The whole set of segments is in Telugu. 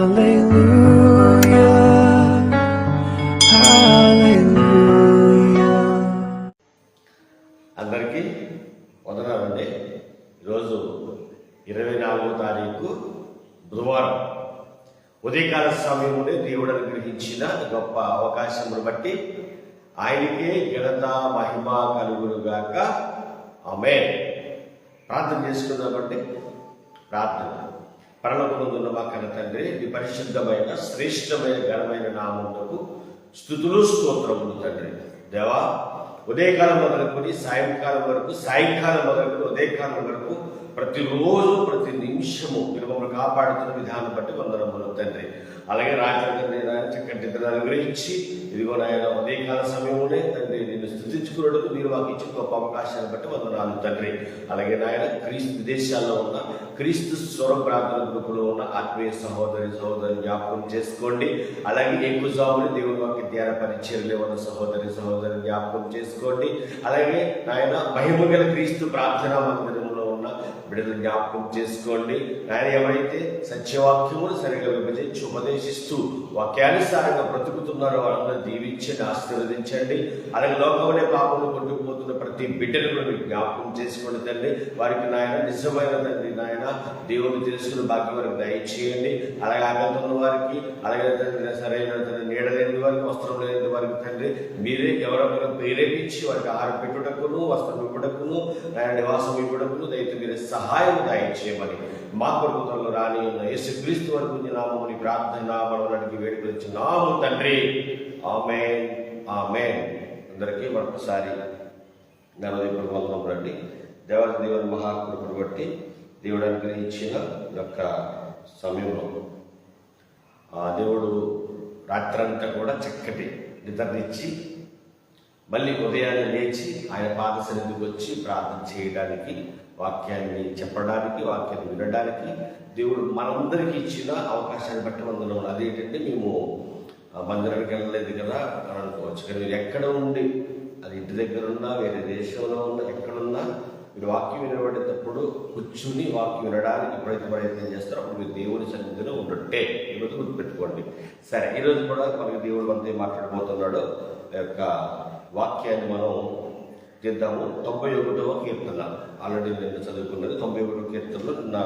అందరికీ వదనాలండి ఈరోజు ఇరవై నాలుగో తారీఖు బుధవారం. ఉదయకాల సమయంలో నుండి దేవుడు అనుగ్రహించిన గొప్ప అవకాశమును బట్టి ఆయనకే ఘనత మహిమ కలుగునుగాక. ఆమె ప్రార్థన చేసుకుందామండి. ప్రార్థన. పరలోకముందున్న మా కన్న తండ్రి నీ పరిశుద్ధమైన శ్రేష్టమైన ఘనమైన నామములకు స్థుతులు స్తోత్రములు తండ్రి. దేవా ఉదయకాలం మొదలుకొని సాయంకాలం వరకు సాయంకాలం మొదలుకొని ఉదయకాలం వరకు ప్రతిరోజు ప్రతి నిమిషము మీరు మమ్మల్ని కాపాడుతున్న విధానం బట్టి వందనములు తండ్రి. అలాగే రాత్రి చక్కటి నిద్ర అనుగ్రహించి ఇదిగో నాయన ఉదయకాల సమయంలోనే తండ్రి నిన్ను స్థుతించుకున్నట్టు మీరు మాకు ఇచ్చిన గొప్ప అవకాశాన్ని బట్టి వందనాలు తండ్రి. అలాగే నాయన క్రీస్తు విదేశాల్లో ఉన్న క్రీస్తు స్వర ప్రార్థన గ్రూపులో ఉన్న ఆత్మీయ సహోదరి సహోదరి జ్ఞాపకం చేసుకోండి. అలాగే ఎక్కుజాములు దేవుని వాక్య ధ్యాన ఉన్న సహోదరి సహోదరి జ్ఞాపకం చేసుకోండి. అలాగే నాయన మహిమగల క్రీస్తు ప్రార్థనా మందిరం బిడ్డలు జ్ఞాపకం చేసుకోండి. ఆయన ఎవరైతే సత్యవాక్యమును సరిగా విభజించి ఉపదేశిస్తూ వాక్యానుసారంగా బ్రతుకుతున్నారో వాళ్ళని దీవించండి ఆశీర్వదించండి. అలాగే లోకంలోనే పాపము కొట్టుకుపోతున్న ప్రతి బిడ్డను కూడా మీరు జ్ఞాపకం చేసుకోండి తండ్రి. వారికి నాయన నిజమైన తండ్రి నాయన దేవుని తెలుసుకుని బాకీ వారికి దయచేయండి. అలాగే ఆగంతున్న వారికి అలాగే తండ్రి సరైన తండ్రి నీడ లేని వారికి వస్త్రం లేని వారికి తండ్రి మీరే ఎవరొకరు ప్రేరేపించి వారికి ఆహారం పెట్టుటకును వస్త్రం ఇవ్వడకును ఆయన నివాసం ఇవ్వడకును దయతో మీరే సహాయం దయచేయమని మా కొడుకుతంలో రాని ఉన్న యేసు క్రీస్తు వరకు నామని ప్రార్థన నామడానికి వేడుకొచ్చి నాము తండ్రి. ఆమె ఆమె అందరికీ మరొకసారి నలదీపురం వందనం రండి దేవత దేవుని మహాకృపను బట్టి దేవుడు అనుగ్రహించిన యొక్క సమయంలో ఆ దేవుడు రాత్రంతా కూడా చక్కటి నిద్రనిచ్చి మళ్ళీ ఉదయాన్నే లేచి ఆయన పాద సన్నిధికి వచ్చి ప్రార్థన చేయడానికి వాక్యాన్ని చెప్పడానికి వాక్యాన్ని వినడానికి దేవుడు మనందరికీ ఇచ్చిన అవకాశాన్ని బట్టి వందనం అదేంటంటే మేము మందిరానికి వెళ్ళలేదు కదా అని అనుకోవచ్చు. కానీ మీరు ఎక్కడ ఉండి అది ఇంటి దగ్గర ఉన్నా వేరే దేశంలో ఉన్నా ఎక్కడున్నా మీరు వాక్యం వినబడేటప్పుడు కూర్చుని వాక్యం వినడానికి ఎప్పుడైతే ప్రయత్నం చేస్తారో. అప్పుడు మీరు దేవుని సన్నిధిలో ఉండటే ఈరోజు గుర్తుపెట్టుకోండి. సరే ఈరోజు కూడా మనకి దేవుడు మనతో మాట్లాడబోతున్నాడు. ఆ యొక్క వాక్యాన్ని మనం చేద్దాము తొంభై ఒకటవ కీర్తన. ఆల్రెడీ నేను చదువుకున్నది తొంభై ఒకటవ కీర్తనలో నిన్న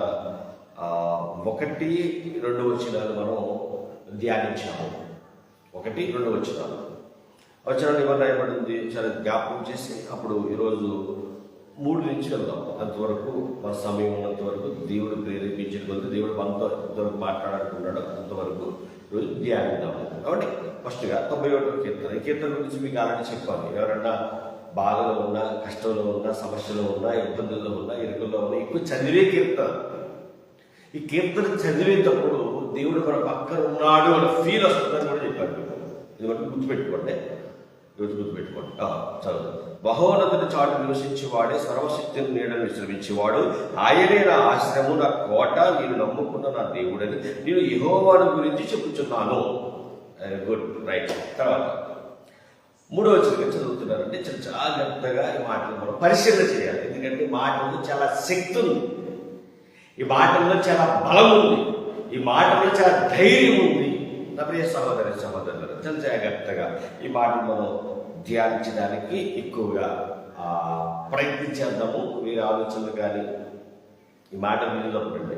ఒకటి రెండు వచనాలు మనం ధ్యానించాము. ఒకటి రెండు వచనాలు. వచనాలు ఏమన్నా రాయబడింది? చాలా జ్ఞాపకం చేసి అప్పుడు ఈరోజు మూడు నుంచి వెళ్దాం. అంతవరకు మన సమయం ఉన్నంత వరకు దేవుడు ప్రేరేపించిన కొంత దేవుడు మనతో ఎంతవరకు మాట్లాడాలనుకున్నాడు అంతవరకు రోజు ధ్యానిద్దాము. కాబట్టి ఫస్ట్గా తొంభై ఒకటో కీర్తన. ఈ కీర్తన గురించి మీకు ఆల్రెడీ చెప్పాను ఎవరన్నా బాధలో ఉన్నా కష్టంలో ఉన్నా సమస్యలో ఉన్నా ఇబ్బందుల్లో ఉన్నా ఇరుకుల్లో ఉన్నా ఎక్కువ చదివే కీర్తన. ఈ కీర్తన చదివేటప్పుడు దేవుడు మన పక్కన ఉన్నాడు అని ఫీల్ వస్తుందని కూడా చెప్పాడు ఇది మనకు గుర్తుపెట్టుకోండి. ఈరోజు గుర్తుపెట్టుకోండి. చదువు. మహోన్నతుని చాటు నివసించేవాడే సర్వశక్తిని నీడను విశ్రమించేవాడు. ఆయనే నా ఆశ్రము నా కోట నేను నమ్ముకున్న నా దేవుడని నేను యెహోవాను గురించి చెప్పుచున్నాను. గుడ్ రైట్ తర్వాత. మూడో వచ్చిన చదువుతున్నారంటే చాలా జాగ్రత్తగా ఈ మాటలు మనం పరిశీలన చేయాలి. ఎందుకంటే ఈ మాటల్లో చాలా శక్తి ఉంది. ఈ మాటల్లో చాలా బలం ఉంది. ఈ మాటల్లో చాలా ధైర్యం ఉంది. నా ప్రియ సహోదరి సహోదరులు చాలా జాగ్రత్తగా ఈ మాటలు మనం ధ్యానించడానికి ఎక్కువగా ప్రయత్నించేద్దాము వీరి ఆలోచనలు కానీ ఈ మాట వినినప్పుడండి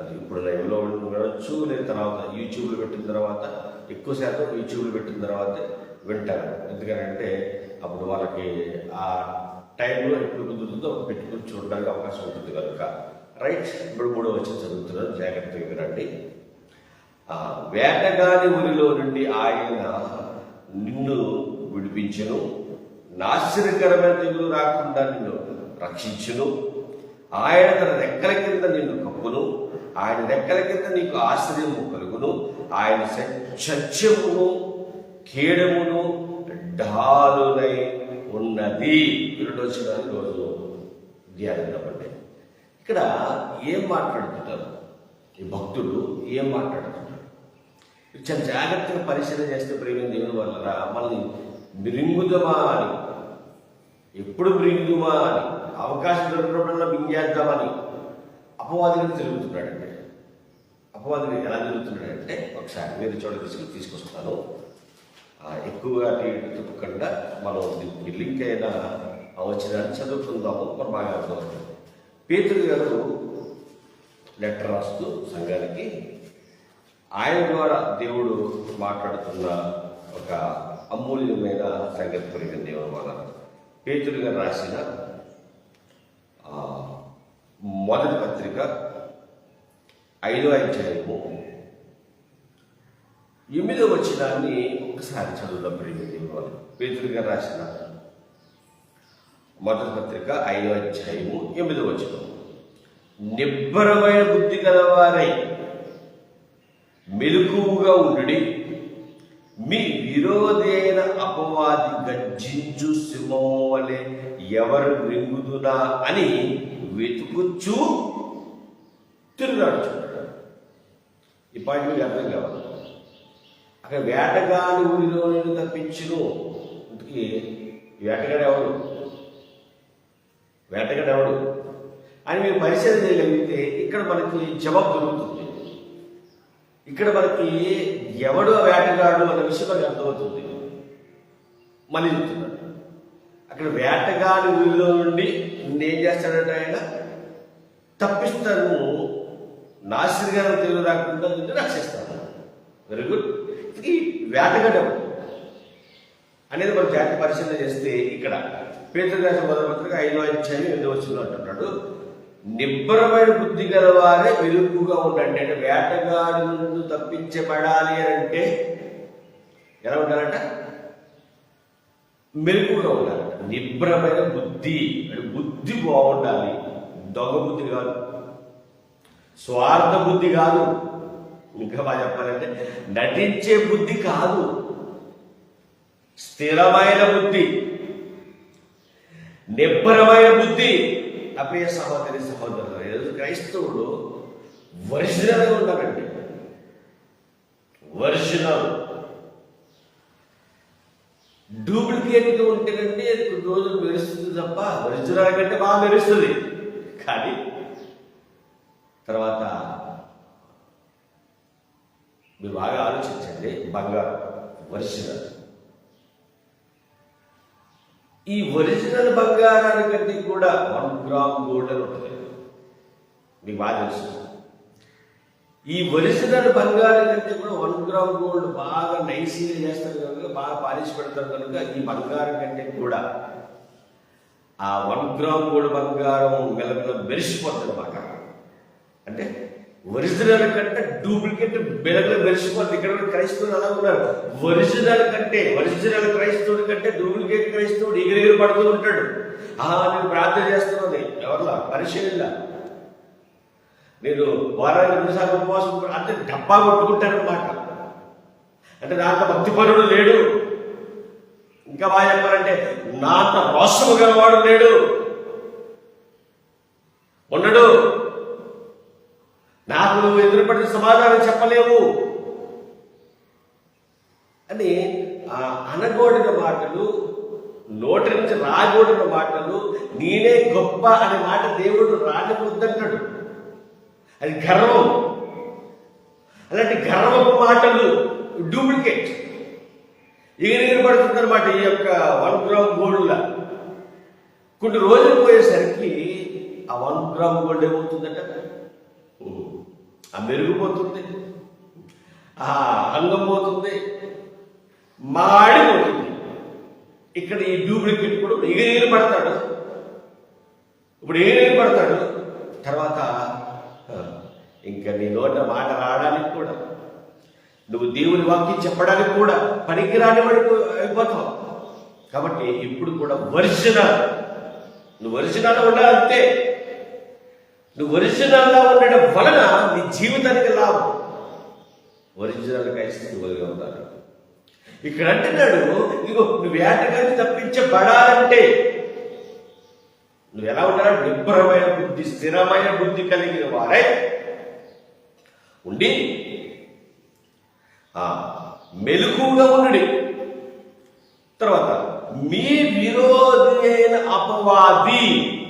అది ఇప్పుడు లైవ్లో వినొచ్చు లేదా తర్వాత యూట్యూబ్లో పెట్టిన తర్వాత ఎక్కువ శాతం యూట్యూబ్లో పెట్టిన తర్వాత వింటారు. ఎందుకంటే అప్పుడు వాళ్ళకి ఆ టైంలో ఎప్పుడు కుదురుతుందో పెట్టుకుని చూడడానికి అవకాశం ఉంటుంది కనుక. రైట్ ఇప్పుడు మూడో వచ్చి చదువుతున్నారు జాగ్రత్తగా వినండి. వేటగాని ఊరిలో నుండి ఆయన నిన్ను విడిపించను. నాశనకరమైన తెగులు రాకుండా నిన్ను రక్షించును. ఆయన తన రెక్కల కింద నిన్ను కప్పును. ఆయన రెక్కల కింద నీకు ఆశ్రయము కలుగును. ఆయన సత్యమును కేడమును ఢాలునై ఉన్నది. ఇరుడొచ్చిన రోజు ధ్యానిద్దామండి ఇక్కడ ఏం మాట్లాడుతుంటారు? ఈ భక్తుడు ఏం మాట్లాడుతుంటారు చాలా జాగ్రత్తగా పరిశీలన చేస్తే ప్రేమ దేవుని వల్ల మనల్ని మిరింగుదమా అని ఎప్పుడు మిరింగుమా అని అవకాశం దొరికినప్పుడల్లా మింగేద్దామని. అపవాదిని తిరుగుతున్నాడండి అపవాదిని ఎలా తిరుగుతున్నాడంటే ఒకసారి మీరు చోట తీసుకుని తీసుకొస్తాను. ఎక్కువగా అటు తిప్పకుండా మనం లింక్ అయిన అవచనాన్ని చదువుకుందాము మనం బాగా అర్థమవుతుంది. పేతురు గారు లెటర్ రాస్తూ సంఘానికి ఆయన ద్వారా దేవుడు మాట్లాడుతున్న ఒక అమూల్యమైన సంగతి కలిగిన దేవుడు మన పేతురు గారు రాసిన మొదటి పత్రిక ఐదో అధ్యాయము ఎనిమిదో వచ్చినాన్ని ఒకసారి చదువుదాం ప్రేమ దేవుడు రాసిన మొదటి పత్రిక ఐదో అధ్యాయము ఎనిమిదో వచ్చిన నిబ్బరమైన బుద్ధి గలవారై మెలకువగా ఉండి మీ విరోధి అయిన అపవాది గర్జించు సింహం వలె ఎవరు రింగుదునా అని వెతుకుచూ తిరుగాడుచున్నాడు ఈ పాయింట్ మీకు అర్థం కావాలి. అక్కడ వేటగాని ఊరిలో నేను తప్పించును. ఇంతకీ వేటగాడు ఎవడు? వేటగాడు ఎవడు? అని మీరు పరిశీలన చేయగలిగితే ఇక్కడ మనకి జవాబు దొరుకుతుంది. ఇక్కడ మనకి ఎవడు ఆ వేటగాడు అన్న విషయం మనకి అర్థమవుతుంది. మళ్ళీ చెప్తున్నాను అక్కడ వేటగాడి ఊరిలో నుండి నేనేం చేస్తాడంటే ఆయన తప్పిస్తాను. నాశనగారం తెలుగు రాకుండా ఉంటే రక్షిస్తాను వెరీ గుడ్ ఈ వేటగడం అనేది మనం జాతి పరిశీలన చేస్తే ఇక్కడ పేదరాజ మొదటి పత్రిక ఐదో అధ్యాయం ఎనిమిది వచ్చిందో అంటున్నాడు. నిబ్బరమైన బుద్ధి గలవారే వెలుగుగా ఉండండి. అంటే వేటగాడి నుండి తప్పించబడాలి అని అంటే ఎలా ఉండాలంట? మెలుపుగా ఉండాలి నిబ్రమైన బుద్ధి అంటే బుద్ధి బాగుండాలి. దొంగ బుద్ధి కాదు. స్వార్థ బుద్ధి కాదు. ఇంకా బాగా చెప్పాలంటే నటించే బుద్ధి కాదు. స్థిరమైన బుద్ధి. నిబ్బరమైన బుద్ధి. అప్రియ సహోదరి సహోదరులు క్రైస్తవుడు ఒరిజినల్గా ఉండాలండి ఒరిజినల్. డూప్లికేట్గా ఉంటేనండి అది కొన్ని రోజులు మెరుస్తుంది తప్ప ఒరిజినల్ కంటే బాగా మెరుస్తుంది. కానీ తర్వాత మీరు బాగా ఆలోచించండి. బంగారం. ఒరిజినల్. ఈ ఒరిజినల్ బంగారానికంటే కూడా వన్ గ్రామ్ గోల్డ్ అని ఉంటుంది. మీకు బాగా తెలుసు. ఈ ఒరిజినల్ బంగారం కంటే కూడా వన్ గ్రామ్ గోల్డ్ బాగా నైసీగా చేస్తారు కనుక బాగా పాలిష్ పెడతారు కనుక ఈ బంగారం కంటే కూడా. ఆ వన్ గ్రామ్ గోల్డ్ బంగారం మెలమెల మెరిసిపోతుంది బంగారం. అంటే ఒరిజినల్ కంటే డూప్లికేట్ మెలమెల మెరిసిపోతుంది ఇక్కడ కూడా క్రైస్తవులు అలా ఉన్నారు. ఒరిజినల్ కంటే ఒరిజినల్ క్రైస్తవుడి కంటే డూప్లికేట్ క్రైస్తవుడు ఎగిరెగిరి పడుతూ ఉంటాడు. ఆహా నేను ప్రార్థన చేస్తున్నది ఎవరిలా? పరిశీలిలా నేను వారానికి రెండుసార్లు ఉపవాసం అంటే డబ్బా కొట్టుకుంటారనమాట అంటే దాంట్లో భక్తిపరుడు లేడు. ఇంకా బాగా చెప్పాలంటే నాన్న రోషము గలవాడు లేడు. ఉండడు నాకు నువ్వు ఎదురుపడిన సమాధానం చెప్పలేవు. అని ఆ అనగోడిన మాటలు నోటి నుంచి రాగోడిన మాటలు నేనే గొప్ప అనే మాట దేవుడు రానివద్దంటాడు అది గర్వం. అలాంటి గర్వపు మాటలు డూప్లికేట్ ఎగిరిగిరి అనమాట ఈ యొక్క వన్ గ్రామ్ గోల్డ్లా. కొన్ని రోజులు పోయేసరికి ఆ వన్ గ్రామ్ గోల్డ్ ఏమవుతుందట? ఆ మెరుగుపోతుంది. ఆ అంగం పోతుంది మాడిపోతుంది. ఇక్కడ ఈ డూప్లికేట్ కూడా నీళ్ళు పడతాడు. ఇప్పుడు ఎగిరిగిరి పడతాడు? తర్వాత ఇంకా నీ నోట మాట రావడానికి కూడా నువ్వు దేవుని వాక్యం చెప్పడానికి కూడా పనికిరాని వాడికి అయిపోతావు. కాబట్టి ఇప్పుడు కూడా ఒరిజినల్. నువ్వు ఒరిజినల్ ఉండాలంతే నువ్వు ఒరిజినల్గా ఉండడం వలన నీ జీవితానికి లాభం. ఒరిజినల్ క్రైస్తవులుగా ఉన్నారు ఇక్కడ అంటున్నాడు ఇగో నువ్వు వేటగాన్ని తప్పించబడాలంటే నువ్వు ఎలా ఉండాలి? నిబ్బరమైన బుద్ధి స్థిరమైన బుద్ధి కలిగిన వారే. ఉండి ఆ మెలకుగా తర్వాత మీ విరోధి అయిన అపవాది.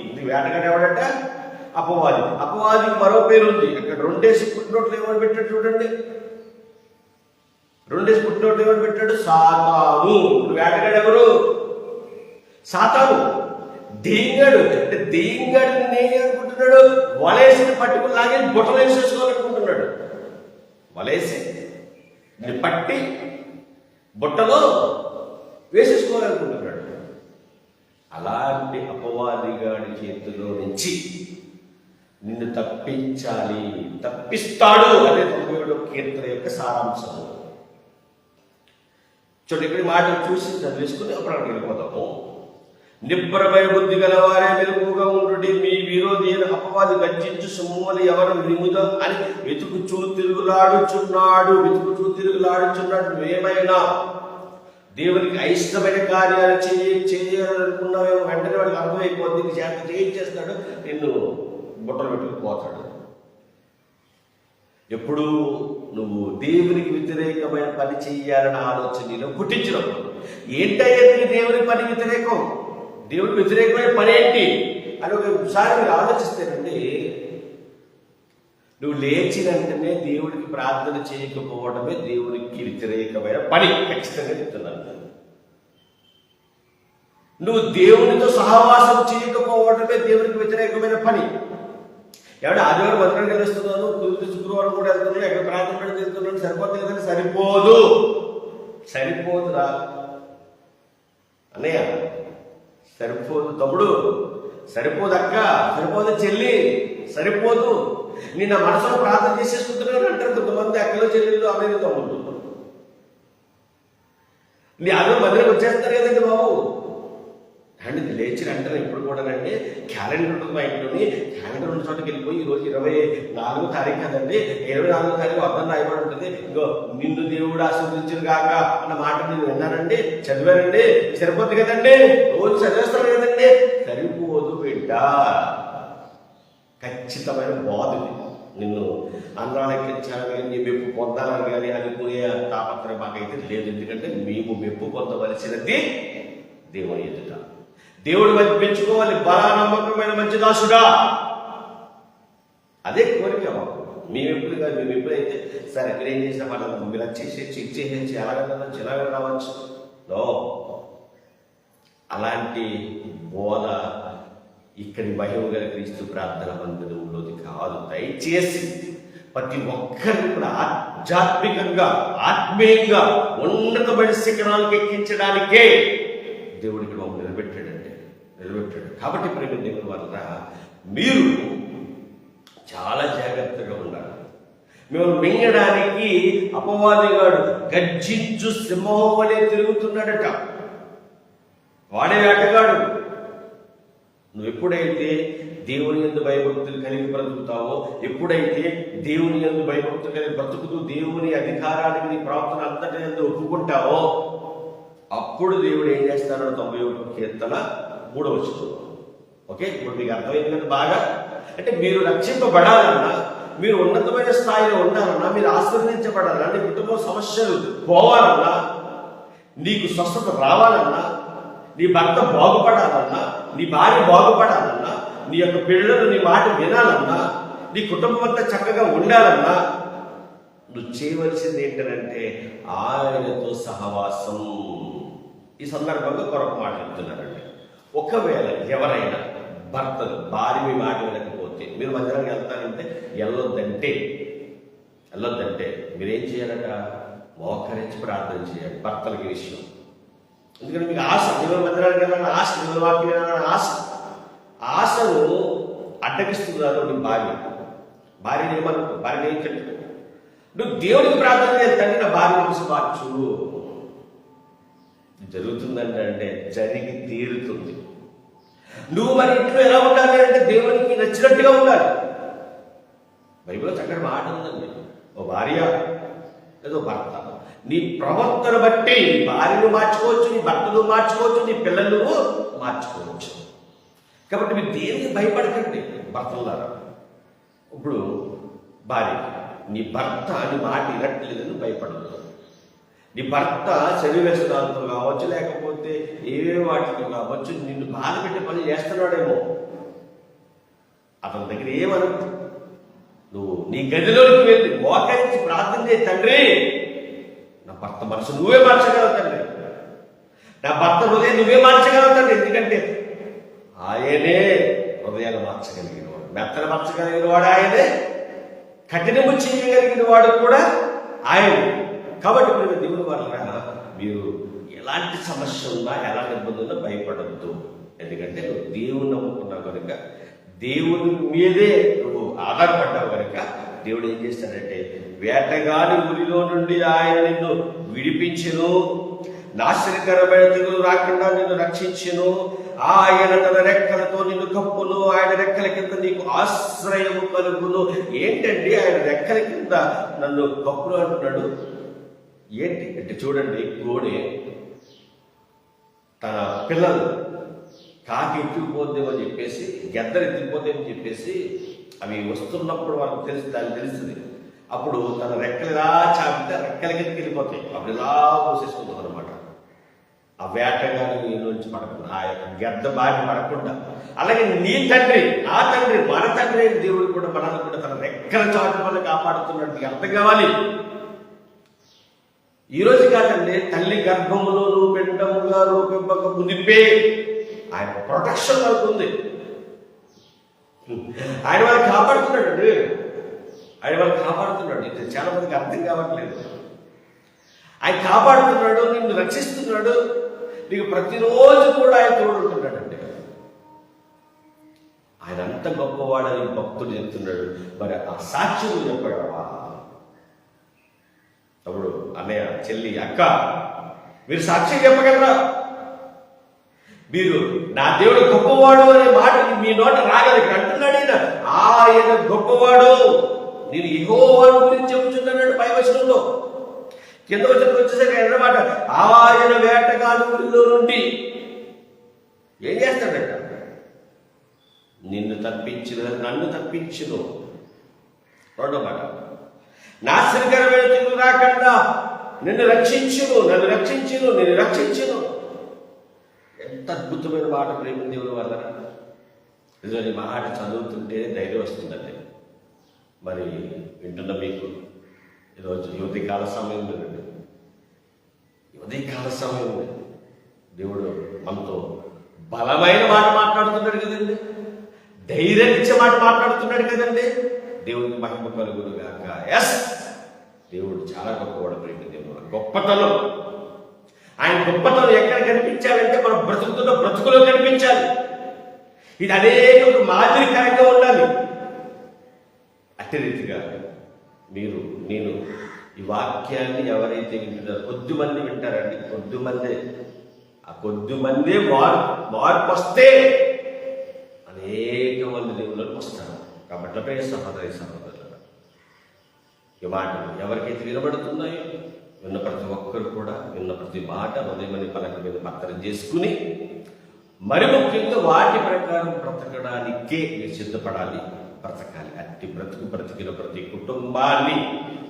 ఇది వేటగాడు ఎవడంటే? అపవాది. అపవాదికి మరో పేరు ఉంది ఇక్కడ రెండేసి పుట్టినోట్లు ఎవరు పెట్టాడు చూడండి. రెండేసి పుట్టినోట్లు ఎవరు పెట్టాడు? సాతాను. వేటగాడు ఎవరు? సాతాను. దీంగడు. అంటే దీంగడు నేను అనుకుంటున్నాడు. వలేసిన పట్టుకుని లాగే బుట్టలు వేసేసుకోవాలనుకుంటున్నాడు. వలేసి. పట్టి బుట్టలో వేసేసుకోవాలనుకుంటున్నాడు. అలాంటి అపవాదిగాడి చేతిలో నుంచి నిన్ను తప్పించాలి. తప్పిస్తాడు అనే తొంభై ఏడో కీర్తన యొక్క సారాంశం. చూడండి ఇక్కడ మాటలు చూసి చదివేసుకుని అప్పుడు అక్కడ వెళ్ళిపోతాము. నిబ్బరమై బుద్ధి గలవారే మెలుగుగా ఉండుడి మీ విరోధి అపవాది గర్జించు సొమ్ముని ఎవరు నిముద అని వెతుకుచూ తిరుగులాడుచున్నాడు వెతుకుచూ తిరుగులాడుచున్నాడు. నువ్వేమైనా దేవునికి అయిష్టమైన కార్యాలు చేయ చేయాలనుకున్నావేమో వెంటనే వాడికి అర్థమైపోద్ది నీ చేత చేయించేస్తాడు నిన్ను బుట్టలు పెట్టుకుపోతాడు ఎప్పుడు నువ్వు దేవునికి వ్యతిరేకమైన పని చేయాలన్న ఆలోచన నీలో పుట్టించినప్పుడు. ఏంటయ్యేది నీ దేవుని పని వ్యతిరేకం? దేవుని వ్యతిరేకమైన పని ఏంటి? అని ఒకసారి మీరు ఆలోచిస్తేనండి నువ్వు లేచిన వెంటనే దేవుడికి ప్రార్థన చేయకపోవడమే దేవునికి వ్యతిరేకమైన పని. ఖచ్చితంగా చెప్తున్నాను నువ్వు దేవునితో సహవాసం చేయకపోవడమే దేవునికి వ్యతిరేకమైన పని. ఏమంటే ఆదివారం మందిరం వెళ్తున్నాను కుదిరితే శుక్రవారం కూడా వెళ్తున్నాను ఎక్కడ ప్రార్థన పెట్టి వెళ్తున్నాను సరిపోతుంది కదండి సరిపోదు. సరిపోదురా అన్నయ్య సరిపోదు. తమ్ముడు సరిపోదు అక్క సరిపోదు చెల్లి సరిపోదు. నేను నా మనసులో ప్రార్థన చేసేసుకుంటున్నాను అంటారు కొంతమంది అక్కలో చెల్లెళ్ళు అనేది తమ్ముడు నీ ఆదివారం మందిరం వచ్చేస్తారు కదండి బాబు. అండ్ ఇది లేచిన వెంటనే ఇప్పుడు కూడానండి క్యాలెండర్ ఉంటుంది మా ఇంట్లోని. క్యాలెండర్ ఉన్న చోటకి వెళ్ళిపోయి ఈరోజు రోజు ఇరవై నాలుగో తారీఖు కదండి. ఇరవై నాలుగో తారీఖు అర్థం రాయబడి ఉంటుంది. ఇంకో నిన్ను దేవుడు ఆశీర్వదించిన కాక అన్న మాట నేను విన్నానండి చదివానండి సరిపోతుంది కదండి? రోజు చదివేస్తాను కదండి? సరిపోదు బిడ్డ. ఖచ్చితమైన బోధ నిన్ను అందాలెక్కించాలని కానీ నీ మెప్పు పొందాలని కానీ అనుకునే తాపత్రయం మాకైతే లేదు. ఎందుకంటే మేము మెప్పు పొందవలసినది దేవుని ఎదుట. దేవుడు వైపు పెంచుకోవాలి. బలా నమ్మకమైన మంచి దాసుడా. అదే కోరిక మాకు. మేము ఎప్పుడు కాదు మేము ఎప్పుడైతే సరే ఇక్కడ ఏం చేసినా మనం మీరు అది చేసేసి ఇది చేసేసి ఎలాగన్నా రావచ్చు లో అలాంటి బోధ ఇక్కడి మహిమ గల క్రీస్తు ప్రార్థన మందిరంలోది కాదు. దయచేసి ప్రతి ఒక్కరిని కూడా ఆధ్యాత్మికంగా ఆత్మీయంగా ఉన్నతమైన శిఖరాలకు ఎక్కించడానికే దేవుడికి నిలబెట్టాడు. కాబట్టి ప్రేమ దేవుని వల్ల మీరు చాలా జాగ్రత్తగా ఉండాలి. మేము మింగడానికి అపవాదిగాడు గర్జించు సింహం వలె తిరుగుతున్నాడట. వాడే వేటగాడు. నువ్వు ఎప్పుడైతే దేవుని ఎందు భయభక్తులు కలిగి బ్రతుకుతావో ఎప్పుడైతే దేవుని ఎందు భయభక్తులు కలిగి బ్రతుకుతూ దేవుని అధికారానికి నీ ప్రవర్తన అంతటి ఎందు ఒప్పుకుంటావో అప్పుడు దేవుడు ఏం చేస్తాడో? తొంభై ఒకటో కీర్తన మూడో వచ్చిన ఓకే? ఇప్పుడు మీకు అర్థమైంది కదా బాగా? అంటే మీరు రక్షింపబడాలన్నా మీరు ఉన్నతమైన స్థాయిలో ఉండాలన్నా మీరు ఆశీర్వదించబడాలన్నా నీ కుటుంబ సమస్యలు పోవాలన్నా నీకు స్వస్థత రావాలన్నా నీ భర్త బాగుపడాలన్నా నీ భార్య బాగుపడాలన్నా నీ యొక్క పిల్లలు నీ మాట వినాలన్నా నీ కుటుంబం అంతా చక్కగా ఉండాలన్నా నువ్వు చేయవలసింది ఏంటంటే ఆయనతో సహవాసం. ఈ సందర్భంగా కొరకు మాట్లాడుతున్నారండి ఒకవేళ ఎవరైనా భర్తలు భార్య మీ మాట వినకపోతే మీరు మధ్యాహ్నం వెళ్తానంటే వెళ్ళొద్దంటే వెళ్ళొద్దంటే మీరేం చేయాలట? మోకరించి ప్రార్థన చేయాలి భర్తలకి విషయం. ఎందుకంటే మీకు ఆశ దేవుని మందిరానికి వెళ్ళాలని ఆశ దేవుని వాక్యం వెళ్ళాలని ఆశ. ఆశను అడ్డగిస్తున్నారు నీ భార్య. భార్యని ఏమనుకో భార్య ఏం నువ్వు దేవుడికి ప్రార్థన చేస్తాను నా భార్య గురించి మార్చు జరుగుతుందంటే అంటే జరిగి తీరుతుంది. నువ్వు మరి ఇంట్లో ఎలా ఉండాలి అంటే దేవునికి నచ్చినట్టుగా ఉండాలి. బైబిల్లో చక్కటి మాట ఉందండి. ఓ భార్య ఏదో భర్త. నీ ప్రవర్తన బట్టి నీ భార్యను మార్చుకోవచ్చు నీ భర్తను మార్చుకోవచ్చు నీ పిల్లలు మార్చుకోవచ్చు. కాబట్టి మీరు దేనికి భయపడకండి భర్తలారా? ఇప్పుడు భార్య నీ భర్త అని మాట ఇనట్లేదని భయపడదు నీ భర్త శరీర కావచ్చు లేకపోతే ఏవే వాటితో కావచ్చు నిన్ను బాధ పెట్టే పని చేస్తున్నాడేమో. అతని దగ్గర ఏమనుకో నువ్వు నీ గదిలోకి వెళ్ళి మోకరించి ప్రార్థన చేయి తండ్రి. నా భర్త మనసు నువ్వే మార్చగలవు తండ్రి. నా భర్త హృదయం నువ్వే మార్చగలవు తండ్రి. ఎందుకంటే ఆయనే హృదయాలు మార్చగలిగిన వాడు మెత్తలు మార్చగలిగిన వాడు ఆయనే కఠినము చేయగలిగిన వాడు కూడా ఆయనే. కాబట్టి ఇప్పుడు దేవుని వల్ల మీరు ఎలాంటి సమస్య ఉన్నా ఎలాంటి ఇబ్బంది ఉన్నా భయపడద్దు. ఎందుకంటే నువ్వు దేవుని నమ్ముకున్నావు కనుక దేవుని మీదే నువ్వు ఆధారపడ్డావు కనుక దేవుడు ఏం చేస్తాడంటే వేటగాని ఉరిలో నుండి ఆయన నిన్ను విడిపించెను నాశనకరమైన తెగులు రాకుండా నిన్ను రక్షించెను ఆయన తన రెక్కలతో నిన్ను కప్పును ఆయన రెక్కల కింద నీకు ఆశ్రయము కలుగును. ఏంటండి ఆయన రెక్కల కింద నన్ను కప్పులు అంటున్నాడు? ఏంటి? అంటే చూడండి కోడి తన పిల్లలు కాకి ఎత్తుకుపోద్దేమని చెప్పేసి గెద్దలు ఎత్తుకుపోద్దేమని చెప్పేసి అవి వస్తున్నప్పుడు వాళ్ళకి తెలుసు దానికి తెలుస్తుంది. అప్పుడు తన రెక్కలు ఇలా చాపితే రెక్కల కిందకి వెళ్ళిపోతాయి. అప్పుడు ఇలా పోసేసుకుంటుంది అనమాట ఆ వేటగాని నుంచి పడకుండా ఆ యొక్క గెద్ద బావి పడకుండా. అలాగే నీ తండ్రి నా తండ్రి మన తండ్రి అయిన దేవుడు కూడా మనల్ని కూడా తన రెక్కల చాటు వల్ల కాపాడుతున్నాడు అర్థం కావాలి? ఈ రోజు కాదండి తల్లి గర్భములో నువ్వు రూపింపక మునిపే ఆయన ప్రొటెక్షన్ మనకు ఉంది ఆయన వాళ్ళు కాపాడుతున్నాడు అండి. ఆయన వాళ్ళు కాపాడుతున్నాడు. ఇది చాలా మందికి అర్థం కావట్లేదు. ఆయన కాపాడుతున్నాడు నిన్ను రక్షిస్తున్నాడు. నీకు ప్రతిరోజు కూడా ఆయన తోడుంటున్నాడండి ఆయన అంత గొప్పవాడని భక్తుడు చెప్తున్నాడు. మరి ఆ సాక్ష్యం చెప్పాడవా తమ్ముడు అన్నయ్య చెల్లి అక్క మీరు సాక్ష్యం చెప్పగలరా? మీరు నా దేవుడు గొప్పవాడు అనే మాట మీ నోట రాగలి అంటున్నాడు ఆయన గొప్పవాడు. నేను ఇగో గురించి చెబుతున్నాడు పై వచనంలో. కింద వచ్చిన వచ్చేసరికి అన్నమాట ఆయన వేటగాడులో నుండి. ఏం చేస్తాడంట? నిన్ను తప్పించిన నన్ను తప్పించును. రెండో మాట నాశనకరమైన తెగులు రాకుండా నిన్ను రక్షించును నన్ను రక్షించును నిన్ను రక్షించును. ఎంత అద్భుతమైన మాట ప్రేమ దేవుని వల్ల నిజం ఈ మాట చదువుతుంటే ధైర్యం వస్తుందండి. మరి వింటున్న మీకు ఈరోజు యువతి కాల సమయం లేదండి యువతి కాల సమయం ఉంది. దేవుడు మనతో బలమైన మాట మాట్లాడుతున్నాడు కదండి. ధైర్యం ఇచ్చే మాట మాట్లాడుతున్నాడు కదండి. దేవునికి మహిమ కలుగును గాక ఎస్ దేవుడు చాలా గొప్పవాడు ప్రేమ దేవుడు. గొప్పతనం. ఆయన గొప్పతనం ఎక్కడ కనిపించాలంటే మనం బ్రతుకుతున్న బ్రతుకులో కనిపించాలి. ఇది అనేక మాదిరికరంగా ఉండాలి. అట్టి రీతిగా మీరు నేను ఈ వాక్యాన్ని ఎవరైతే వింటున్నారో కొద్ది మంది వింటారండి. కొద్ది మందే ఆ కొద్ది మందే మార్పు మార్పు వస్తే అనేక మంది దేవుళ్ళకి వస్తారు కాబట్టి సహోదరి సహోదరులు. ఈ మాటలు ఎవరికైతే వినబడుతున్నాయో విన్న ప్రతి ఒక్కరు కూడా విన్న ప్రతి మాట ఉదయమని పలక మీద పత్రం చేసుకుని మరి ముఖ్యంగా వాటి ప్రకారం బ్రతకడానికే మీరు సిద్ధపడాలి. బ్రతకాలి. అట్టి బ్రతుకు బ్రతికిన ప్రతి కుటుంబాన్ని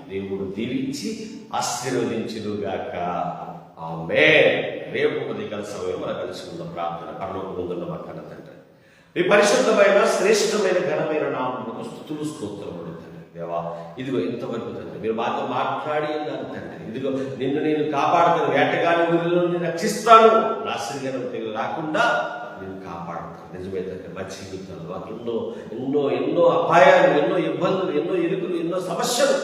దేవుడు దీవించి ఆశీర్వదించుగాక ఆమె రేపు ఉదయం సమయం మన కలుసుకుందాం. ప్రార్థన పరలోక ముందున్న మా ఈ పరిశుద్ధమైన శ్రేష్టమైన ఘనమైన నామకు స్థుతులు స్తోత్రములు తండ్రి దేవా ఇదిగో ఇంతవరకు తండ్రి మీరు మాతో మాట్లాడి తండ్రి. ఇదిగో నిన్ను నేను కాపాడుతాను వేటగాని ఊరిలో నేను రక్షిస్తాను. నాశనం తెలు రాకుండా నేను కాపాడుతాను నిజమే తండ్రి మా జీవితంలో మాకు ఎన్నో ఎన్నో ఎన్నో అపాయాలు ఎన్నో ఇబ్బందులు ఎన్నో ఎరుకులు ఎన్నో సమస్యలు.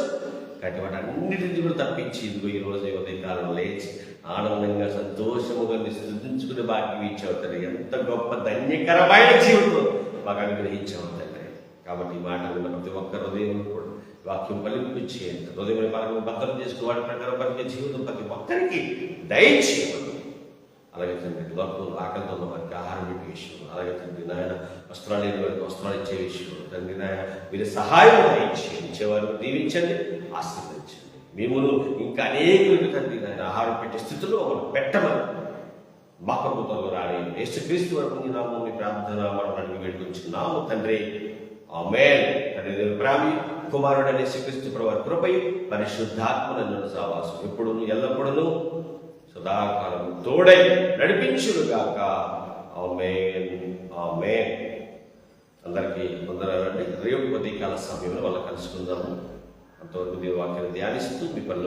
కాబట్టి వాటి అన్నిటిని కూడా తప్పించి ఇదిగో ఈ రోజు ఉదయకాలం లేచి ఆనందంగా సంతోషముగా నీ భాగ్యం ఇచ్చావు తండ్రి. ఎంత గొప్ప ధన్యకరమైన జీవితం మాకు అనుగ్రహించావు తండ్రి. కాబట్టి ఈ మాటలు ప్రతి ఒక్క హృదయం కూడా వాక్యం ఫలింపించేయండి హృదయం మనకు భద్రం చేసుకుని వాటి ప్రకారం పలికే జీవితం ప్రతి ఒక్కరికి దయచేయమని అలాగే తండ్రి వరకు ఆకలితో ఉన్న వారికి ఆహారం పెట్టే విషయం అలాగే తండ్రి నాయన వస్త్రాలు లేని వారికి వస్త్రాలు ఇచ్చే విషయం తండ్రి నాయన మీరు సహాయం దయచేయండి. ఇచ్చేవారికి దీవించండి ఆశీర్వదించండి. మిమ్మల్ని ఇంకా అనేకులకు తండ్రి నాయన ఆహారం పెట్టే స్థితిలో ఒకరు పెట్టమని మా ప్రభుత్వంలో రాని యేసుక్రీస్తు వరకు నీ మీ ప్రార్థన మనం అడిగి తండ్రి. ఆమె తండ్రి దేవుని ప్రేమి కుమారుడు అనే శ్రీకృష్ణ ప్రభు కృపై పరిశుద్ధాత్మలను సావాసం. ఎప్పుడు ఎల్లప్పుడూ సదాకాలం తోడై నడిపించుడుగాక ఆమె ఆమె అందరికీ వందనాలండి. రేపు ఉదయకాల సమయంలో వాళ్ళ కలుసుకుందాము. అంతవరకు దేవుని వాక్యాన్ని ధ్యానిస్తూ మీ పనులు